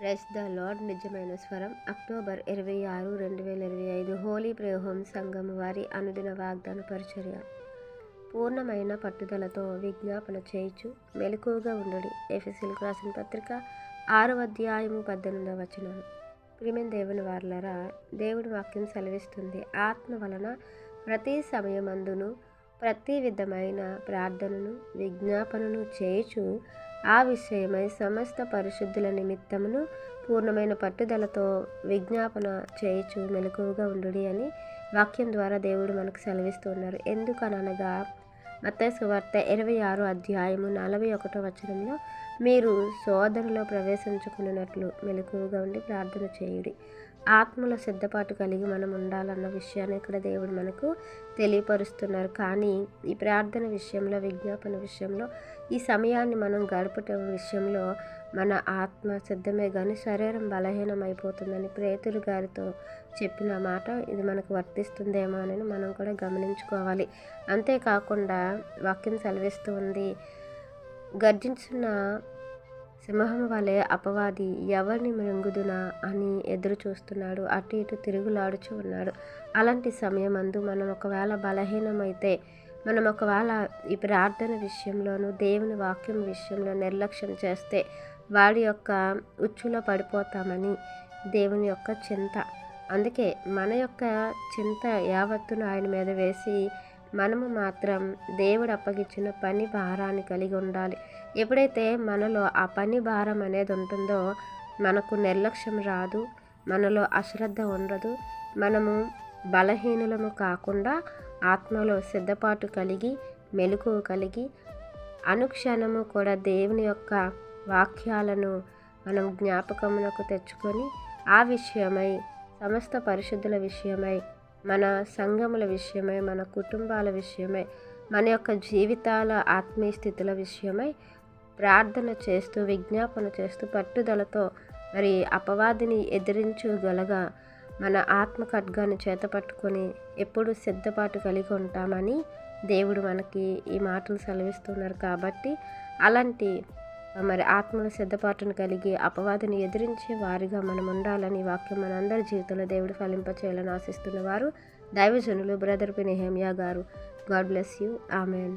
Press the lord నిజమైన స్వరం. October ఇరవై ఆరు రెండు వేల ఇరవై ఐదు. హోలీ ప్రయోహం సంఘం వారి అనుదిన వాగ్దాన పరిచర్య. పూర్ణమైన పట్టుదలతో విజ్ఞాపన చేయుచు మెలకువగా ఉండడి. ఎఫ్ఎస్ఎల్కి రాసిన పత్రిక ఆరవ అధ్యాయము పద్దెనిమిదవ వచ్చిన ప్రిమిన్ దేవుని వార్లరా దేవుడి వాక్యం సెలవిస్తుంది. ఆత్మ వలన ప్రతి సమయమందును ప్రతి విధమైన ప్రార్థనను విజ్ఞాపనను చేయుచు ఆ విషయమై సమస్త పరిశుద్ధుల నిమిత్తమును పూర్ణమైన పట్టుదలతో విజ్ఞాపన చేయచు మెలకువగా ఉండు అని వాక్యం ద్వారా దేవుడు మనకు సెలవిస్తున్నారు ఎందుకనగా మత్స్సు వార్త ఇరవై ఆరు అధ్యాయము నలభై ఒకటో వచనంలో మీరు సోదరులో ప్రవేశించుకున్నట్లు మెలకువగా ఉండి ప్రార్థన చేయుడి. ఆత్మల సిద్ధపాటు కలిగి మనం ఉండాలన్న విషయాన్ని ఇక్కడ దేవుడు మనకు తెలియపరుస్తున్నారు. కానీ ఈ ప్రార్థన విషయంలో విజ్ఞాపన విషయంలో ఈ సమయాన్ని మనం గడపటం విషయంలో మన ఆత్మ సిద్ధమే కానీ శరీరం బలహీనం అయిపోతుందని ప్రేతులు గారితో చెప్పిన మాట ఇది మనకు వర్తిస్తుందేమో అని మనం కూడా గమనించుకోవాలి. అంతేకాకుండా వాక్యం సెలవిస్తుంది గర్జించిన సింహం వలె అపవాది ఎవరిని మృంగుదునా అని ఎదురు చూస్తున్నాడు అటు ఇటు తిరుగులాడుచు ఉన్నాడు. అలాంటి సమయమందు మనం ఒకవేళ బలహీనమైతే మనం ఒకవేళ ఈ ప్రార్థన విషయంలోనూ దేవుని వాక్యం విషయంలో నిర్లక్ష్యం చేస్తే వాడి యొక్క ఉచ్చులో పడిపోతామని దేవుని యొక్క చింత. అందుకే మన యొక్క చింత యావత్తును ఆయన మీద వేసి మనము మాత్రం దేవుడు అప్పగించిన పని భారాన్ని కలిగి ఉండాలి. ఎప్పుడైతే మనలో ఆ పని భారం అనేది ఉంటుందో మనకు నిర్లక్ష్యం రాదు మనలో అశ్రద్ధ ఉండదు మనము బలహీనులము కాకుండా ఆత్మలో సిద్ధపాటు కలిగి మెలకు కలిగి అనుక్షణము కూడా దేవుని యొక్క వాక్యాలను మనం జ్ఞాపకమునకు తెచ్చుకొని ఆ విషయమై సమస్త పరిశుద్ధుల విషయమై మన సంఘముల విషయమై మన కుటుంబాల విషయమై మన యొక్క జీవితాల ఆత్మీయ స్థితుల విషయమై ప్రార్థన చేస్తూ విజ్ఞాపన చేస్తూ పట్టుదలతో మరి అపవాదిని ఎదిరించగలగా మన ఆత్మ ఖడ్గాన్ని చేతపట్టుకొని ఎప్పుడు సిద్ధపాటు కలిగి ఉంటామని దేవుడు మనకి ఈ మాటలు సెలవిస్తున్నారు కాబట్టి అలాంటి మరి ఆత్మల సిద్ధపాటును కలిగి అపవాదిని ఎదిరించే వారిగా మనం ఉండాలని వాక్యం మనందరి జీవితంలో దేవుడు ఫలింపచేయాలని ఆశిస్తున్న వారు దైవజనులు బ్రదర్ పినిహేమియా గారు. God bless you. Amen.